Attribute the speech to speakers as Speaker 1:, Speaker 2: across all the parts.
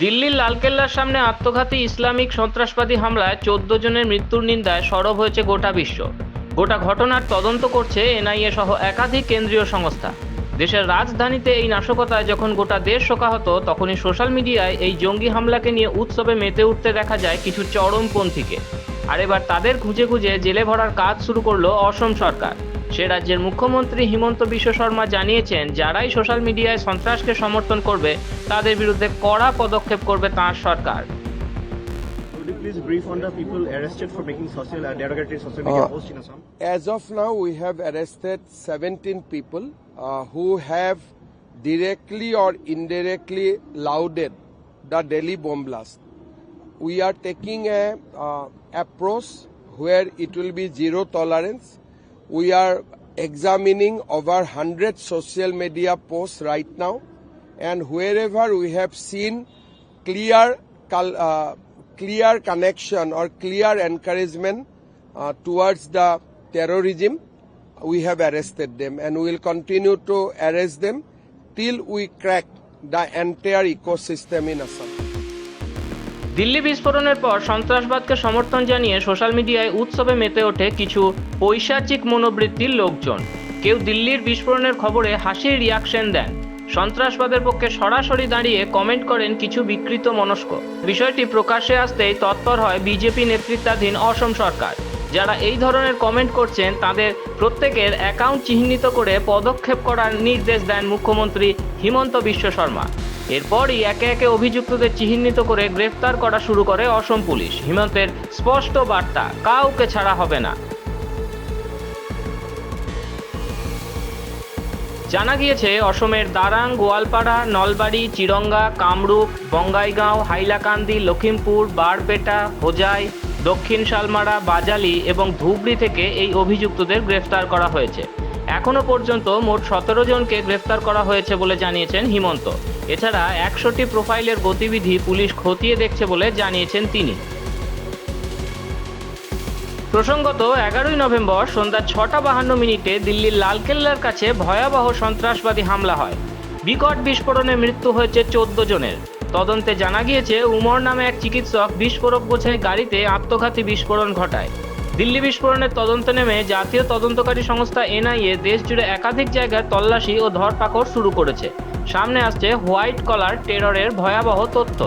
Speaker 1: দিল্লির লালকেল্লার সামনে আত্মঘাতী ইসলামিক সন্ত্রাসবাদী হামলায় চোদ্দ জনের মৃত্যুর নিন্দায় সরব হয়েছে গোটা বিশ্ব। গোটা ঘটনার তদন্ত করছে এনআইএ সহ একাধিক কেন্দ্রীয় সংস্থা। দেশের রাজধানীতে এই নাশকতায় যখন গোটা দেশ শোকাহত, তখনই সোশ্যাল মিডিয়ায় এই জঙ্গি হামলাকে নিয়ে উৎসবে মেতে উঠতে দেখা যায় কিছু চরমপন্থীকে। আর এবার তাদের খুঁজে খুঁজে জেলে ভরার কাজ শুরু করল অসম সরকার। সে রাজ্যের মুখ্যমন্ত্রী হিমন্ত বিশ্ব শর্মা জানিয়েছেন যারাই সোশ্যাল মিডিয়ায় সন্ত্রাসকে সমর্থন করবে তাদের বিরুদ্ধে কড়া পদক্ষেপ করবে তাঁর সরকার
Speaker 2: please brief on the people arrested for making social uh, derogatory social media
Speaker 3: Uh,
Speaker 2: posts in Assam?
Speaker 3: As of now, we have arrested 17 people uh, who have directly or indirectly lauded the Delhi bomb blast. We are taking a uh, approach where it will be zero tolerance. We are examining over 100 social media posts right now, and wherever we have seen clear uh, clear connection or clear encouragement uh, towards the terrorism, we have arrested them and we will continue to arrest them till we crack the entire ecosystem in Assam.
Speaker 1: Delhi বিস্ফোরণের পর সন্ত্রাসবাদকে সমর্থন জানিয়ে social মিডিয়ায় উৎসবে মেতে ওঠে কিছু পৈশাচিক মনোবৃত্তির লোকজন। কেউ দিল্লির বিস্ফোরণের খবরে হাসির রিয়াকশন দেন। সন্ত্রাসবাদের পক্ষে সরাসরি দাঁড়িয়ে কমেন্ট করেন কিছু বিকৃত মনস্ক। বিষয়টি প্রকাশ্যে আসতেই তৎপর হয় বিজেপি নেতৃত্বাধীন অসম সরকার। যারা এই ধরনের কমেন্ট করছেন, তাদের প্রত্যেকের অ্যাকাউন্ট চিহ্নিত করে পদক্ষেপ করার নির্দেশ দেন মুখ্যমন্ত্রী হিমন্ত বিশ্ব শর্মা। এরপরই একে একে অভিযুক্তদের চিহ্নিত করে গ্রেফতার করা শুরু করে অসম পুলিশ। হিমন্তের স্পষ্ট বার্তা, কাউকে ছাড়া হবে না। জানা গিয়েছে, অসমের দারাং, গোয়ালপাড়া, নলবাড়ি, চিরঙ্গা, কামরূপ, বঙ্গাইগাঁও, হাইলাকান্দি লখিমপুর বারপেটা, হোজাই, দক্ষিণ শালমারা, বাজালি এবং ধুবড়ি থেকে এই অভিযুক্তদের গ্রেফতার করা হয়েছে। এখনও পর্যন্ত মোট সতেরো জনকে গ্রেফতার করা হয়েছে বলে জানিয়েছেন হিমন্ত। এছাড়া একশোটি প্রোফাইলের গতিবিধি পুলিশ খতিয়ে দেখছে বলে জানিয়েছেন তিনি। প্রসঙ্গত, এগারোই নভেম্বর সন্ধ্যা ছটা বাহান্ন মিনিটে দিল্লির লালকেল্লার কাছে ভয়াবহ সন্ত্রাসবাদী হামলা হয়। বিকট বিস্ফোরণে মৃত্যু হয়েছে চোদ্দ জনের। তদন্তে জানা গিয়েছে, উমর নামে এক চিকিৎসক বিস্ফোরক বোঝাই গাড়িতে আত্মঘাতী বিস্ফোরণ ঘটায়। দিল্লি বিস্ফোরণের তদন্তে নেমে জাতীয় তদন্তকারী সংস্থা এনআইএ দেশ জুড়ে একাধিক জায়গায় তল্লাশি ও ধরপাকড় শুরু করেছে। সামনে আসছে হোয়াইট কলার টেররের ভয়াবহ তথ্য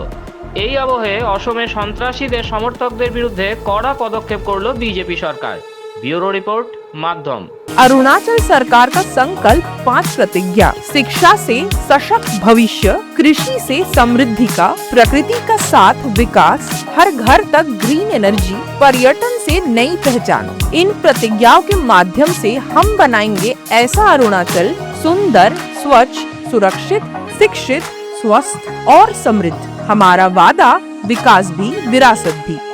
Speaker 1: এই আবহে অসমে সন্ত্রাসীদের সমর্থকদের বিরুদ্ধে কড়া পদক্ষেপ করল বিজেপি সরকার ব্যুরো রিপোর্ট মাধ্যম
Speaker 4: अरुणाचल सरकार का संकल्प पांच प्रतिज्ञा शिक्षा से सशक्त भविष्य कृषि से समृद्धि का प्रकृति का साथ विकास हर घर तक ग्रीन एनर्जी पर्यटन से नई पहचान इन प्रतिज्ञाओं के माध्यम से हम बनाएंगे ऐसा अरुणाचल सुंदर स्वच्छ सुरक्षित शिक्षित स्वस्थ और समृद्ध। हमारा वादा विकास भी विरासत भी।